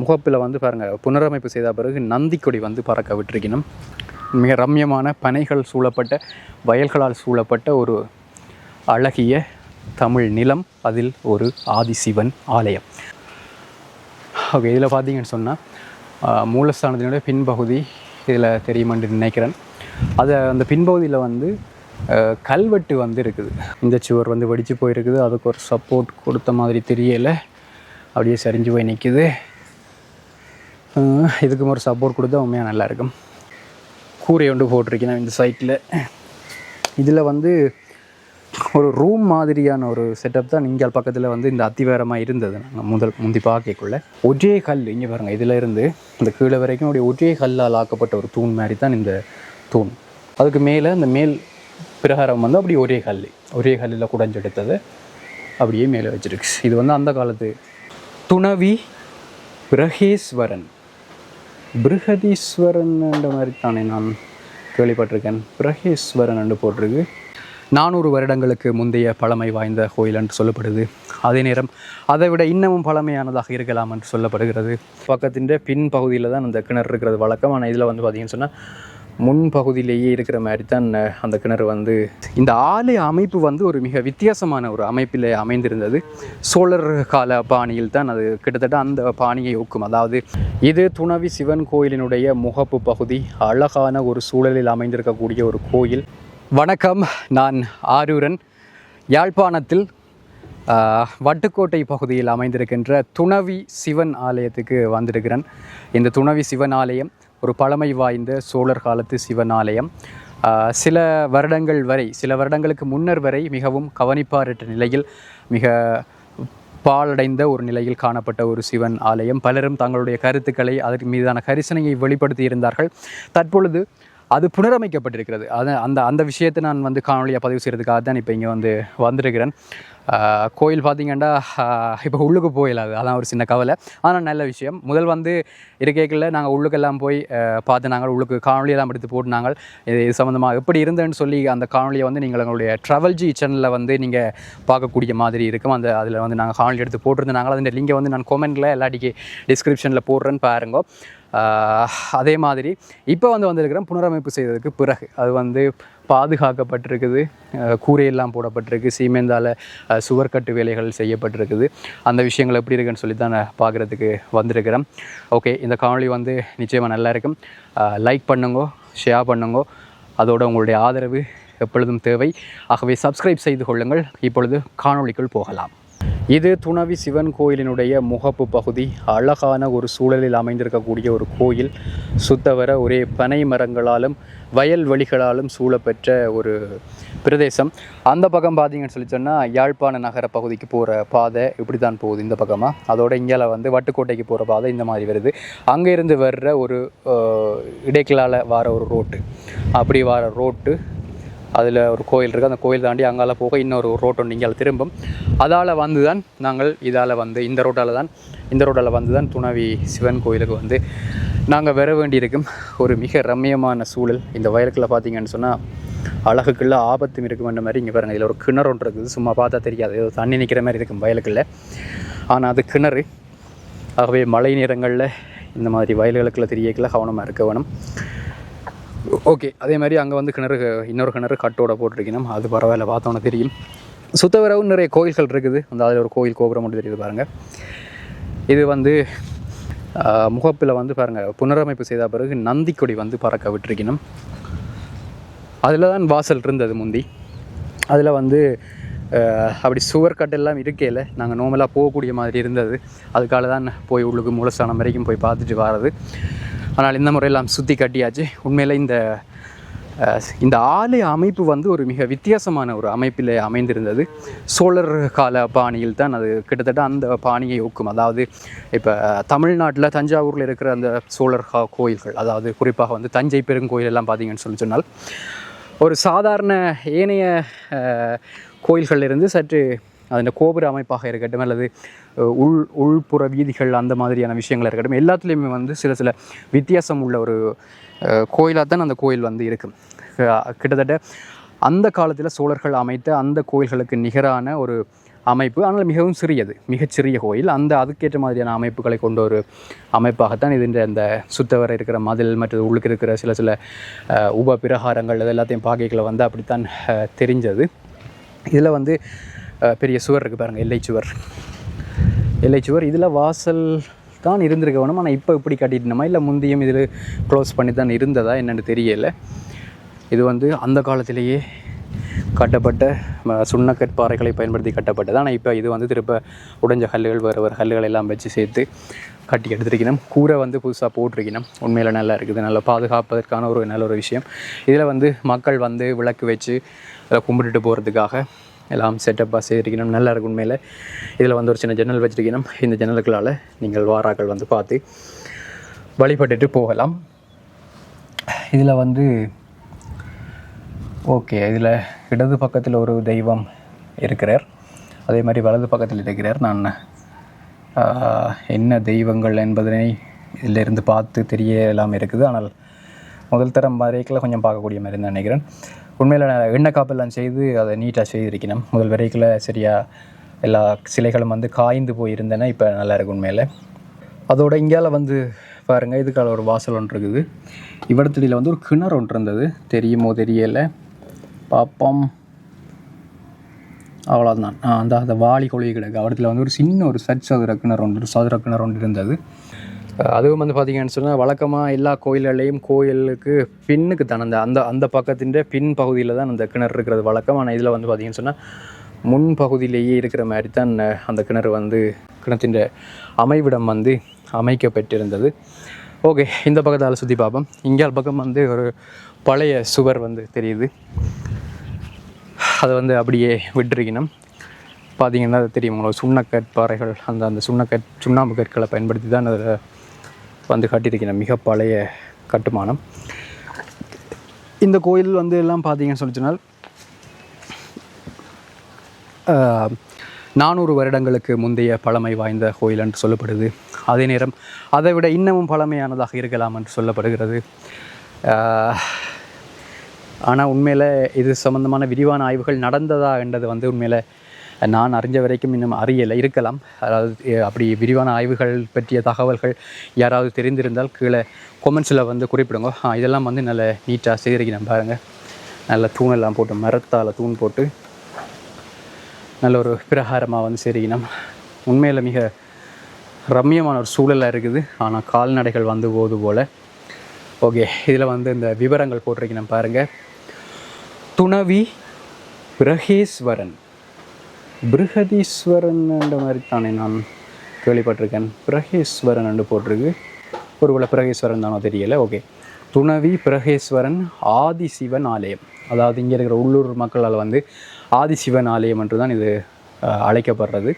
முகப்பில் வந்து பாருங்கள் புனரமைப்பு செய்த பிறகு நந்திக்கொடி வந்து பறக்க விட்டிருக்கணும். மிக ரம்யமான பனைகள் சூழப்பட்ட வயல்களால் சூழப்பட்ட ஒரு அழகிய தமிழ் நிலம். அதில் ஒரு ஆதிசிவன் ஆலயம். ஓகே இதில் பார்த்தீங்கன்னு சொன்னால் மூலஸ்தானத்தினுடைய பின்பகுதி இதில் தெரியுமென்று நினைக்கிறேன். அதை அந்த பின்பகுதியில் வந்து கல்வெட்டு வந்து இருக்குது. இந்த சுவர் வந்து வெடிச்சு போயிருக்குது. அதுக்கு ஒரு சப்போர்ட் கொடுத்த மாதிரி தெரியலை. அப்படியே சரிஞ்சு போய் நிற்குது இதுக்கும் ஒரு சப்போர்ட் கொடுத்தா உண்மையாக நல்லாயிருக்கும் கூரை ஒன்று போட்டிருக்கேன் இந்த சைட்டில் இதில் வந்து ஒரு ரூம் மாதிரியான ஒரு செட்டப் தான் இங்கே பக்கத்தில் வந்து இந்த அத்திவாரமாக இருந்தது. நாங்கள் முதல் முந்தி பார்க்கக்குள்ள. ஒரே கல் இங்கே பாருங்கள் இதில் இருந்து இந்த கீழே வரைக்கும் அப்படியே ஒரே கல்லால் ஆக்கப்பட்ட ஒரு தூண் மாதிரி தான் இந்த தூண். அதுக்கு மேலே இந்த மேல் பிரகாரம் வந்து அப்படியே ஒரே கல் ஒரே கல்லில் குடஞ்செடுத்தது அப்படியே மேலே வச்சிருக்கு. இது வந்து அந்த காலத்து. துணவி பிரகேஸ்வரன். பிருகதீஸ்வரன்ன்ற மாதிரி தானே நான் கேள்விப்பட்டிருக்கேன். பிரகேஸ்வரன் என்று போட்டிருக்கு. நானூறு வருடங்களுக்கு முந்தைய பழமை வாய்ந்த கோயில் என்று சொல்லப்படுது. அதே நேரம் அதை விட இன்னமும் பழமையானதாக இருக்கலாம் என்று சொல்லப்படுகிறது. பக்கத்தின் பின் பகுதியில் தான் அந்த கிணறு இருக்கிறது வழக்கம். ஆனால் இதில் வந்து பார்த்தீங்கன்னு சொன்னால் முன்பகுதியிலேயே இருக்கிற மாதிரி தான் அந்த கிணறு வந்து இந்த ஆலய அமைப்பு வந்து ஒரு மிக வித்தியாசமான ஒரு அமைப்பில் அமைந்திருந்தது. சோழர் கால பாணியில் தான் அது கிட்டத்தட்ட அந்த பாணியை ஒக்கும் அதாவது இது துணவி சிவன் கோயிலினுடைய முகப்பு பகுதி. அழகான ஒரு சூழலில் அமைந்திருக்கக்கூடிய ஒரு கோயில். வணக்கம் நான் ஆரூரன். யாழ்ப்பாணத்தில் வட்டுக்கோட்டை பகுதியில் அமைந்திருக்கின்ற துணவி சிவன் ஆலயத்துக்கு வந்திருக்கிறேன். இந்த துணவி சிவன் ஆலயம் ஒரு பழமை வாய்ந்த சோழர் காலத்து சிவன் ஆலயம் சில வருடங்கள் வரை சில வருடங்களுக்கு முன்னர் வரை மிகவும் கவனிப்பாரற்ற நிலையில் மிக பாழடைந்த ஒரு நிலையில் காணப்பட்ட ஒரு சிவன் ஆலயம். பலரும் தங்களுடைய கருத்துக்களை அதற்கு மீதான கரிசனையை வெளிப்படுத்தி இருந்தார்கள். தற்பொழுது அது புனரமைக்கப்பட்டிருக்கிறது. அது அந்த அந்த விஷயத்தை நான் வந்து காணொலியாக பதிவு செய்கிறதுக்காக தான் இப்போ இங்கே வந்து வந்திருக்கிறேன். கோயில் பார்த்தீங்கன்னா இப்போ உள்ளுக்கு போயிடாது அதான் ஒரு சின்ன கவலை. ஆனால் நல்ல விஷயம். முதல் வந்து இருக்கைகளில் நாங்கள் உள்ளுக்கெல்லாம் போய் பார்த்து நாங்கள் உள்ளுக்கு காணொலியெல்லாம் எடுத்து போட்டு நாங்கள் இது இது சம்மந்தமாக எப்படி இருந்தேன்னு சொல்லி அந்த காணொலியை வந்து நீங்கள் எங்களுடைய ட்ராவல் ஜி சேனலில் வந்து நீங்கள் பார்க்கக்கூடிய மாதிரி இருக்கும். அந்த அதில் வந்து நாங்கள் காணொலி எடுத்து போட்டிருந்தாங்க அதன் லிங்கை வந்து நான் கொமெண்ட்டில் எல்லாட்டிக்கு டிஸ்கிரிப்ஷனில் போடுறேன்னு பாருங்க. அதே மாதிரி இப்போ வந்து வந்திருக்கிறோம் புனரமைப்பு செய்ததுக்கு பிறகு அது வந்து பாதுகாக்கப்பட்டிருக்குது. கூரையெல்லாம் போடப்பட்டிருக்கு. சீமெந்தால் சுவர் கட்டு வேலைகள் செய்யப்பட்டிருக்குது. அந்த விஷயங்கள் எப்படி இருக்குன்னு சொல்லி தான் பார்க்குறதுக்கு வந்திருக்கிறோம். ஓகே இந்த காணொளி வந்து நிச்சயமாக நல்லா இருக்கும். லைக் பண்ணுங்க ஷேர் பண்ணுங்க. அதோட உங்களுடைய ஆதரவு எப்பொழுதும் தேவை. ஆகவே சப்ஸ்கிரைப் செய்து கொள்ளுங்கள். இப்பொழுது காணொளிக்குள் போகலாம். இது துணவி சிவன் கோயிலினுடைய முகப்பு பகுதி. அழகான ஒரு சூழலில் அமைந்திருக்கக்கூடிய ஒரு கோயில். சுத்தவர ஒரே பனை மரங்களாலும் வயல்வெளிகளாலும் சூழப்பெற்ற ஒரு பிரதேசம். அந்த பக்கம் பார்த்தீங்கன்னு சொல்லி சொன்னால் யாழ்ப்பாண நகர பகுதிக்கு போகிற பாதை இப்படி தான் போகுது இந்த பக்கமாக அதோட இங்கால வந்து வட்டுக்கோட்டைக்கு போகிற பாதை இந்த மாதிரி வருது. அங்கேருந்து வர்ற ஒரு இடைக்கலால் வர ஒரு ரோட்டு. அப்படி வர ரோட்டு அதில் ஒரு கோயில் இருக்குது. அந்த கோயில் தாண்டி அங்கால போக இன்னொரு ரோட் ஒன்று இங்கே திரும்பும். அதால் வந்து தான் நாங்கள் இதால் வந்து இந்த ரோட்டால் தான் இந்த ரோட்டால் வந்து தான் துணவி சிவன் கோயிலுக்கு வந்து நாங்கள் வர வேண்டியிருக்கும். ஒரு மிக ரம்மியமான சூழல். இந்த வயலுக்குள்ள பார்த்தீங்கன்னு சொன்னால் அழகுக்குள்ள ஆபத்தும் இருக்குமென்ற மாதிரி இங்கே பாருங்கள் இதில் ஒரு கிணறு ஒன்று இருக்குது. சும்மா பார்த்தா தெரியாது. ஏதோ தண்ணி நிற்கிற மாதிரி இருக்கும் வயலுக்குள்ள. ஆனால் அது கிணறு. ஆகவே மழை நேரங்களில் இந்த மாதிரி வயல்களுக்குள்ள தெரியக்குள்ள கவனமாக இருக்க வேணும். ஓகே அதே மாதிரி அங்கே வந்து கிணறு இன்னொரு கிணறு கட்டோட போட்டிருக்கணும் அது பரவாயில்ல பார்த்தோன்னே தெரியும். சுத்தவரவும் நிறைய கோயில்கள் இருக்குது. அந்த அதில் ஒரு கோயில் கோபுரம் மட்டும் தெரியுது பாருங்கள் இது வந்து முகப்பில் வந்து பாருங்கள் புனரமைப்பு செய்த பிறகு நந்திக்கொடி வந்து பறக்க விட்டுருக்கணும். அதில் தான் வாசல் இருந்தது முந்தி. அதில் வந்து அப்படி சுவர் கட்டெல்லாம் இருக்கையில் நாங்கள் நோமலாக போகக்கூடிய மாதிரி இருந்தது. அதுக்காக தான் போய் உள்ளுக்கு மூலஸ்தானம் வரைக்கும் போய் பார்த்துட்டு வர்றது. ஆனால் இந்த முறையெல்லாம் சுற்றி கட்டியாச்சு. உண்மையில் இந்த இந்த ஆலய அமைப்பு வந்து ஒரு மிக வித்தியாசமான ஒரு அமைப்பில் அமைந்திருந்தது. சோழர் கால பாணியில் தான் அது கிட்டத்தட்ட அந்த பாணியை ஒக்கும் அதாவது இப்போ தமிழ்நாட்டில் தஞ்சாவூரில் இருக்கிற அந்த சோழர் கா- கோயில்கள் அதாவது குறிப்பாக வந்து தஞ்சை பெருங்கோயில் எல்லாம் பார்த்தீங்கன்னு சொல்லி சொன்னால் ஒரு சாதாரண ஏனைய கோயில்களிலிருந்து இருந்து சற்று அதன் கோபுர அமைப்பாக இருக்கட்டும் அல்லது உள் உள்புற வீதிகள் அந்த மாதிரியான விஷயங்கள் இருக்கட்டும் எல்லாத்துலேயுமே வந்து சில சில வித்தியாசம் உள்ள ஒரு கோயிலாக தான் அந்த கோயில் வந்து இருக்குது கிட்டத்தட்ட அந்த காலத்தில் சோழர்கள் அமைத்த அந்த கோயில்களுக்கு நிகரான ஒரு அமைப்பு ஆனால் மிகவும் சிறியது மிகச்சிறிய கோயில். அந்த அதுக்கேற்ற மாதிரியான அமைப்புகளை கொண்ட ஒரு அமைப்பாகத்தான் இதுன்ற அந்த சுத்தவர இருக்கிற மதில் மற்றது உள்ளுக்கு இருக்கிற சில சில உப பிரகாரங்கள் இது எல்லாத்தையும் பாகைகளை வந்து அப்படித்தான் தெரிஞ்சது. இதில் வந்து பெரிய சுவர் இருக்குது பாருங்கள் எல்லை சுவர். எல்லை சுவர். இதில் வாசல் தான் இருந்திருக்க வேணும். ஆனால் இப்போ இப்படி கட்டிட்டோமா? இல்லை முந்தையும் இதில் க்ளோஸ் பண்ணி தான் இருந்ததா? என்னென்னு தெரியல. இது வந்து அந்த காலத்திலேயே கட்டப்பட்ட ம, சுண்ணக்கற் பாறைகளை பயன்படுத்தி கட்டப்பட்டது. ஆனால் இப்போ இது வந்து திருப்ப உடைஞ்ச கல்லுகள் வேறு வேறு கல்லுகள் எல்லாம் வச்சு சேர்த்து கட்டி எடுத்திருக்கணும். கூரை வந்து புதுசாக போட்டிருக்கணும். உண்மையில் நல்லா இருக்குது. நல்லா பாதுகாப்பதற்கான ஒரு நல்ல ஒரு விஷயம். இதில் வந்து மக்கள் வந்து விளக்கு வச்சு அதை கும்பிட்டுட்டு போகிறதுக்காக எல்லாம் செட்டப்பாக செய்திருக்கணும். நல்லா இருக்கும் உண்மையில். இதில் வந்து ஒரு சின்ன ஜன்னல் வச்சுருக்கணும். இந்த ஜன்னலுக்களால் நீங்கள் வாராக்கள் வந்து பார்த்து வழிபட்டுட்டு போகலாம். இதில் வந்து ஓகே இதில் இடது பக்கத்தில் ஒரு தெய்வம் இருக்கிறார். அதே மாதிரி வலது பக்கத்தில் இருக்கிறார். நான் என்ன தெய்வங்கள் என்பதனை இதில் இருந்து பார்த்து தெரிய எல்லாம் இருக்குது. ஆனால் முதல் தரம் வரைக்கில் கொஞ்சம் பார்க்கக்கூடிய மாதிரி தான் நினைக்கிறேன். உண்மையில் நான் எண்ணெய் காப்பெல்லாம் செய்து அதை நீட்டாக செய்திருக்கணும் முதல் வரைக்கில் சரியாக எல்லா சிலைகளும் வந்து காய்ந்து போயிருந்தேன்னா இப்போ நல்லா இருக்கு உண்மையில். அதோட இங்கால வந்து பாருங்கள் இதுக்கால ஒரு வாசல் ஒன்று இருக்குது. இவ்விடத்துடியில் வந்து ஒரு கிணறு ஒன்று இருந்தது. தெரியுமோ தெரியலை. பார்ப்போம் அவ்வளோதான் அந்த அந்த வாளி கொழுவி கிடக்கு அவடத்தில் வந்து ஒரு சின்ன ஒரு சட் சதுர கிணறு ஒன்று ஒரு சதுர கிணறு ஒன்று இருந்தது. அதுவும் வந்து பார்த்தீங்கன்னு சொன்னால் வழக்கமாக எல்லா கோயில்களையும் கோயிலுக்கு பின்னுக்கு தான். அந்த அந்த அந்த பக்கத்தின் பின் பகுதியில் தான் அந்த கிணறு இருக்கிறது வழக்கம். ஆனால் இதில் வந்து பார்த்தீங்கன்னு சொன்னால் முன் பகுதியிலேயே இருக்கிற மாதிரி தான் அந்த கிணறு வந்து கிணத்தின் அமைவிடம் வந்து அமைக்கப்பட்டிருந்தது. ஓகே இந்த பக்கத்தால் சுற்றி பார்ப்போம் இங்கே பக்கம் வந்து ஒரு பழைய சுவர் வந்து தெரியுது. அதை வந்து அப்படியே விட்டுருக்கணும். பார்த்தீங்கன்னா அது தெரியும். உங்களுக்கு சுண்ணக்கற் பாறைகள் அந்த அந்த சுண்ணக்கற் சுண்ணாம்பு கற்களை பயன்படுத்தி தான் அதில் வந்து கட்டியிருக்கிற மிக பழைய கட்டுமானம். இந்த கோயில் வந்து எல்லாம் பார்த்தீங்கன்னு சொல்லி சொன்னால் நானூறு வருடங்களுக்கு முந்தைய பழமை வாய்ந்த கோயில் என்று சொல்லப்படுது. அதே நேரம் அதை விட இன்னமும் பழமையானதாக இருக்கலாம் என்று சொல்லப்படுகிறது. ஆனால் உண்மையில் இது சம்பந்தமான விரிவான ஆய்வுகள் நடந்ததா என்றது வந்து உண்மையில் நான் அறிஞ்ச வரைக்கும் இன்னும் அறியலை இருக்கலாம். அதாவது அப்படி விரிவான ஆய்வுகள் பற்றிய தகவல்கள் யாராவது தெரிந்திருந்தால் கீழே கொமெண்ட்ஸில் வந்து குறிப்பிடுங்க. இதெல்லாம் வந்து நல்ல நீட்டாக செய்திருக்கிறேன் பாருங்கள் நல்ல தூணெல்லாம் போட்டு மரத்தால் தூண் போட்டு நல்ல ஒரு பிரகாரமாக வந்து சரிக்கணும் உண்மையில் மிக ரம்மியமான ஒரு சூழலாக இருக்குது. ஆனால் கால்நடைகள் வந்து போது போல். ஓகே இதில் வந்து இந்த விவரங்கள் போட்டிருக்கணும் பாருங்கள் துணவி பிரகேஸ்வரன். பிருகதீஸ்வரன் என்ற மாதிரி தானே நான் கேள்விப்பட்டிருக்கேன். பிரகேஸ்வரன் என்று போட்டிருக்கு. ஒருவேளை பிரகேஸ்வரன் தானோ தெரியல. ஓகே. துணவி பிரகேஸ்வரன் ஆதிசிவன் ஆலயம். அதாவது இங்கே இருக்கிற உள்ளூர் மக்களால் வந்து ஆதிசிவன் ஆலயம் என்று தான் இது அழைக்கப்படுறது.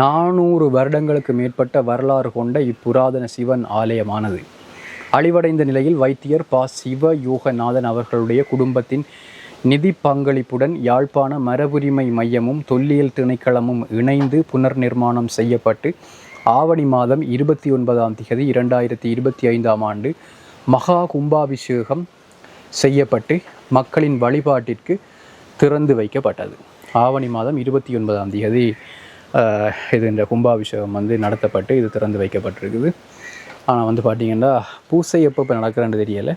நானூறு வருடங்களுக்கு மேற்பட்ட வரலாறு கொண்ட இப்புராதன சிவன் ஆலயமானது. அழிவடைந்த நிலையில் வைத்தியர் பா. சிவ யோகநாதன் அவர்களுடைய குடும்பத்தின் நிதி பங்களிப்புடன் யாழ்ப்பாண மரபுரிமை மையமும் தொல்லியல் திணைக்களமும் இணைந்து புனர்நிர்மாணம் செய்யப்பட்டு ஆவணி மாதம் இருபத்தி ஒன்பதாம் திகதி இரண்டாயிரத்தி இருபத்தி ஐந்தாம் ஆண்டு மகா கும்பாபிஷேகம் செய்யப்பட்டு மக்களின் வழிபாட்டிற்கு திறந்து வைக்கப்பட்டது. ஆவணி மாதம் இருபத்தி ஒன்பதாம் தேதி இது இந்த கும்பாபிஷேகம் வந்து நடத்தப்பட்டு இது திறந்து வைக்கப்பட்டிருக்குது. ஆனால் வந்து பார்த்தீங்கன்னா பூசை எப்போ இப்போ நடக்கிறேன்னு தெரியலை.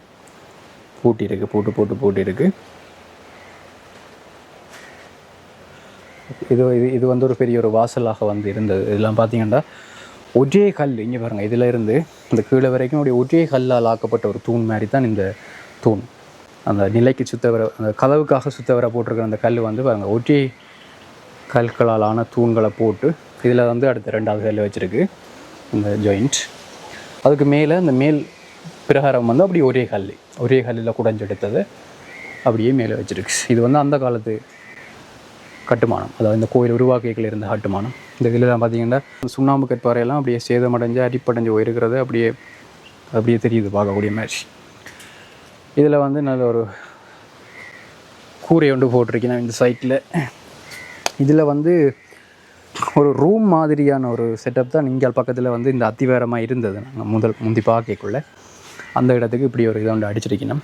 பூட்டி இருக்குது பூட்டு போட்டு பூட்டி இது இது இது வந்து ஒரு பெரிய ஒரு வாசலாக வந்து இருந்தது. இதெல்லாம் பார்த்தீங்கன்னா ஒரே கல் இங்கே பாருங்கள் இதில் இருந்து இந்த கீழே வரைக்கும் உடைய ஒரே கல்லால் ஆக்கப்பட்ட ஒரு தூண் மாதிரி தான் இந்த தூண். அந்த நிலைக்கு சுத்தவர அந்த கதவுக்காக சுத்தவர போட்டிருக்கிற அந்த கல் வந்து பாருங்கள் ஒரே கற்களால் ஆன தூண்களை போட்டு இதில் வந்து அடுத்த ரெண்டாவது கல் வச்சுருக்கு இந்த ஜாயிண்ட் அதுக்கு மேலே அந்த மேல் பிரகாரம் வந்து அப்படியே ஒரே கல் ஒரே கல்லில் குடஞ்செடுத்தது அப்படியே மேலே வச்சுருக்கு. இது வந்து அந்த காலத்து கட்டுமானம் அதாவது இந்த கோயில் உருவாக்கிகள் இருந்த கட்டுமானம். இந்த இதில் பார்த்தீங்கன்னா சுண்ணாம்பு கற்பாறையெல்லாம் அப்படியே சேதமடைஞ்சு அடிப்படைஞ்சு போயிருக்கிறது அப்படியே அப்படியே தெரியுது பார்க்கக்கூடிய மாதிரி. இதில் வந்து நல்ல ஒரு கூரை ஒன்று போட்டிருக்கேன் இந்த சைட்டில். இதில் வந்து ஒரு ரூம் மாதிரியான ஒரு செட்டப் தான் இங்கே பக்கத்தில் வந்து இந்த அத்திவாரமாக இருந்தது நாங்கள் முதல் முந்தி பார்க்கக்குள்ளே. அந்த இடத்துக்கு இப்படி ஒரு இதை ஒன்று அடிச்சிருக்கணும்.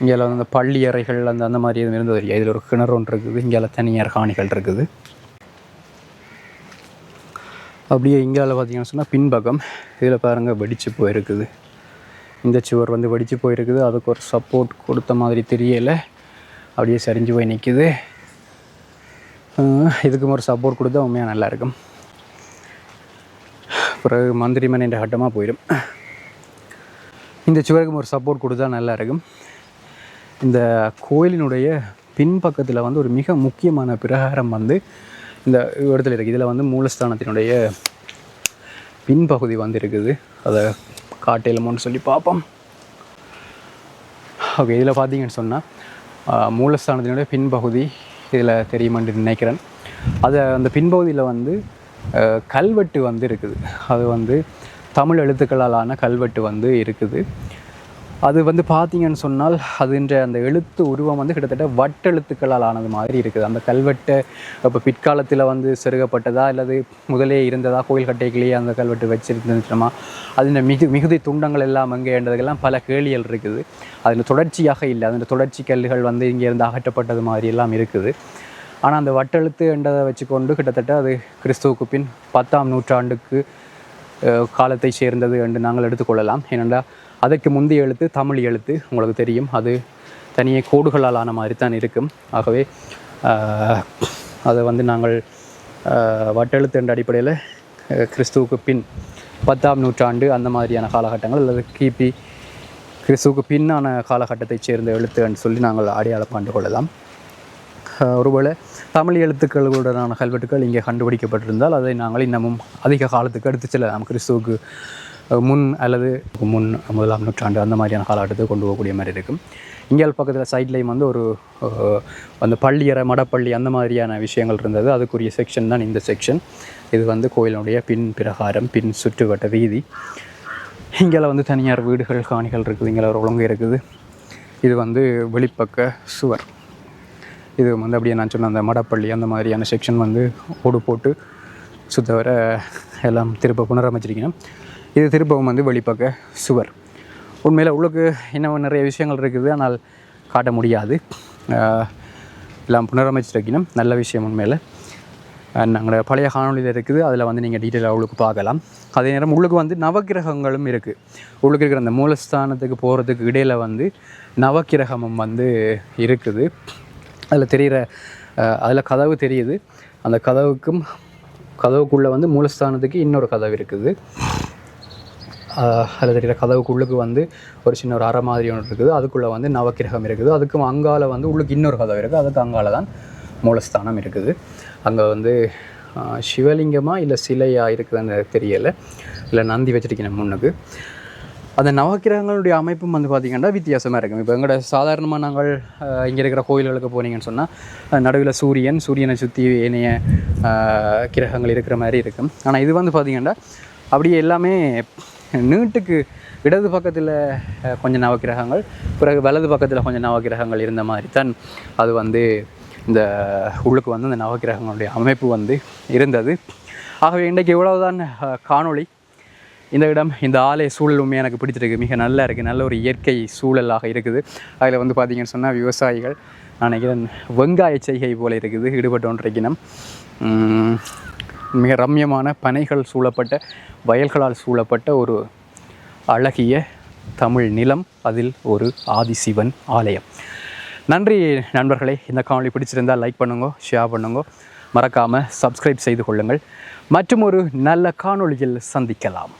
இங்கே வந்து அந்த பள்ளி அறைகள் அந்த அந்த மாதிரி எதுவும் இருந்தது இல்லையா? இதில் ஒரு கிணறு ஒன்று இருக்குது இங்கே தனியார் காணிகள் இருக்குது. அப்படியே இங்கால பார்த்தீங்கன்னு சொன்னால் பின்பக்கம் இதில் பாருங்கள் வெடித்து போயிருக்குது. இந்த சுவர் வந்து வெடித்து போயிருக்குது. அதுக்கு ஒரு சப்போர்ட் கொடுத்த மாதிரி தெரியலை. அப்படியே சரிஞ்சு போய் நிற்கிது இதுக்கும் ஒரு சப்போர்ட் கொடுத்தா உண்மையாக நல்லா இருக்கும். பிறகு மந்திரி மனைன்ற கட்டமாக போயிடும். இந்த சுவருக்கும் ஒரு சப்போர்ட் கொடுத்தா நல்லா இருக்கும். இந்த கோயிலினுடைய பின்பக்கத்தில் வந்து ஒரு மிக முக்கியமான பிரகாரம் வந்து இந்த இடத்துல இருக்குது இதில் வந்து மூலஸ்தானத்தினுடைய பின்பகுதி வந்து இருக்குது. அதை காட்டையிலமோன்னு சொல்லி பார்ப்போம். ஓகே இதில் பார்த்தீங்கன்னு சொன்னால் மூலஸ்தானத்தினுடைய பின்பகுதி இதில் தெரியுமான்னு நினைக்கிறேன். அதை அந்த பின்பகுதியில் வந்து கல்வெட்டு வந்து இருக்குது. அது வந்து தமிழ் எழுத்துக்களாலான கல்வெட்டு வந்து இருக்குது. அது வந்து பார்த்தீங்கன்னு சொன்னால் அதுன்ற அந்த எழுத்து உருவம் வந்து கிட்டத்தட்ட வட்டெழுத்துக்களால் ஆனது மாதிரி இருக்குது. அந்த கல்வெட்டு இப்போ பிற்காலத்தில் வந்து செருகப்பட்டதா அல்லது முதலே இருந்ததா கோயில் கட்டைகளையே அந்த கல்வெட்டு வச்சிருந்துச்சுமா அதில் மிகு மிகுதி துண்டங்கள் எல்லாம் எங்கேன்றதுக்கெல்லாம் பல கேளியல் இருக்குது. அதில் தொடர்ச்சியாக இல்லை. அதில் தொடர்ச்சி கல்லுகள் வந்து இங்கேருந்து அகற்றப்பட்டது மாதிரி எல்லாம் இருக்குது. ஆனால் அந்த வட்டெழுத்து என்றதை வச்சுக்கொண்டு கிட்டத்தட்ட அது கிறிஸ்துவுக்கு பின் பத்தாம் நூற்றாண்டுக்கு காலத்தை சேர்ந்தது என்று நாங்கள் எடுத்துக்கொள்ளலாம். ஏனென்றால் அதற்கு முந்தைய எழுத்து தமிழ் எழுத்து உங்களுக்கு தெரியும். அது தனியே கோடுகளால் ஆன மாதிரி தான் இருக்கும். ஆகவே அதை வந்து நாங்கள் வட்டெழுத்து என்ற அடிப்படையில் கிறிஸ்துவுக்கு பின் பத்தாம் நூற்றாண்டு அந்த மாதிரியான காலகட்டங்கள் அல்லது கிபி கிறிஸ்துவுக்கு பின்னான காலகட்டத்தைச் சேர்ந்த எழுத்துன்னு சொல்லி நாங்கள் அடையாளம் கண்டு கொள்ளலாம். ஒருவேளை தமிழ் எழுத்துக்களுடனான கல்வெட்டுகள் இங்கே கண்டுபிடிக்கப்பட்டிருந்தால் அதை நாங்கள் இன்னமும் அதிக காலத்துக்கு எடுத்து செல்லலாம். கிறிஸ்துவுக்கு முன் அல்லது முன் முதலாம் நூற்றாண்டு அந்த மாதிரியான காலகட்டத்தை கொண்டு போகக்கூடிய மாதிரி இருக்கும். இங்கே பக்கத்தில் சைட்லேயும் வந்து ஒரு அந்த பள்ளியறை மடப்பள்ளி அந்த மாதிரியான விஷயங்கள் இருந்தது. அதுக்குரிய செக்ஷன் தான் இந்த செக்ஷன் இது வந்து கோயிலுடைய பின் பிரகாரம் பின் சுற்றுவட்ட வீதி. இங்கே வந்து தனியார் வீடுகள் காணிகள் இருக்குது. இங்கே ஒரு ஒழுங்கு இருக்குது. இது வந்து வெளிப்பக்க சுவர். இது வந்து அப்படியே நான் சொன்ன அந்த மடப்பள்ளி அந்த மாதிரியான செக்ஷன் வந்து ஓடு போட்டு சுத்தவர எல்லாம் திரும்ப புனரமைச்சிருக்கணும். இது திருப்பவும் வந்து வெளிப்பக்க சுவர். உண்மையில் உள்ளுக்கு இன்னும் நிறைய விஷயங்கள் இருக்குது ஆனால் காட்ட முடியாது. எல்லாம் புனரமைச்சிருக்கணும். நல்ல விஷயம் உண்மையில். நாங்களோட பழைய காணொலியில் இருக்குது. அதில் வந்து நீங்கள் டீட்டெயிலாக உள்ளுக்கு பார்க்கலாம். அதே நேரம் உள்ளுக்கு வந்து நவக்கிரகங்களும் இருக்குது உள்ளுக்கு இருக்கிற அந்த மூலஸ்தானத்துக்கு போகிறதுக்கு இடையில் வந்து நவக்கிரகமும் வந்து இருக்குது. அதில் தெரிகிற அதில் கதவு தெரியுது. அந்த கதவுக்கும் கதவுக்குள்ளே வந்து மூலஸ்தானத்துக்கு இன்னொரு கதவு இருக்குது. அதில் இருக்கிற கதவுக்குள்ளுக்கு வந்து ஒரு சின்ன ஒரு அற மாதிரி ஒன்று இருக்குது. அதுக்குள்ளே வந்து நவக்கிரகம் இருக்குது. அதுக்கும் அங்கால வந்து உள்ளுக்கு இன்னொரு கதவு இருக்குது. அதுக்கு அங்கால தான் மூலஸ்தானம் இருக்குது. அங்கே வந்து சிவலிங்கமாக இல்லை சிலையாக இருக்குதுன்னு தெரியலை. இல்லை நந்தி வச்சுருக்கேன் முன்னுக்கு. அந்த நவக்கிரகங்களுடைய அமைப்பும் வந்து பார்த்திங்கன்னா வித்தியாசமாக இருக்கும். இப்போ எங்களோட சாதாரணமாக நாங்கள் இங்கே இருக்கிற கோயில்களுக்கு போனீங்கன்னு சொன்னால் நடுவில் சூரியன் சூரியனை சுற்றி ஏனைய கிரகங்கள் இருக்கிற மாதிரி இருக்கும். ஆனால் இது வந்து பார்த்திங்கன்னா அப்படியே எல்லாமே நீட்டுக்கு இடது பக்கத்தில் கொஞ்சம் நவக்கிரகங்கள் பிறகு வலது பக்கத்தில் கொஞ்சம் நவக்கிரகங்கள் இருந்த மாதிரி தான் அது வந்து இந்த உள்ளுக்கு வந்து அந்த நவக்கிரகங்களுடைய அமைப்பு வந்து இருந்தது. ஆகவே இன்றைக்கு இவ்வளவுதான் காணொளி. இந்த இடம் இந்த ஆலய சூழல் உண்மையாக எனக்கு பிடிச்சிருக்கு. மிக நல்லா இருக்குது நல்ல ஒரு இயற்கை சூழலாக இருக்குது. அதில் வந்து பார்த்திங்கன்னு சொன்னால் விவசாயிகள் நான் நினைக்கிறேன் வெங்காய செய்கை போல இருக்குது. ஈடுபட்டு ஒன்றைக்கினம் மிக ரம்யமான பனைகள் சூழப்பட்ட வயல்களால் சூழப்பட்ட ஒரு அழகிய தமிழ் நிலம். அதில் ஒரு ஆதிசிவன் ஆலயம். நன்றி நண்பர்களே. இந்த காணொலி பிடிச்சிருந்தால் லைக் பண்ணுங்க ஷேர் பண்ணுங்க. மறக்காமல் சப்ஸ்கிரைப் செய்து கொள்ளுங்கள். மற்றும் ஒரு நல்ல காணொளியில் சந்திக்கலாம்.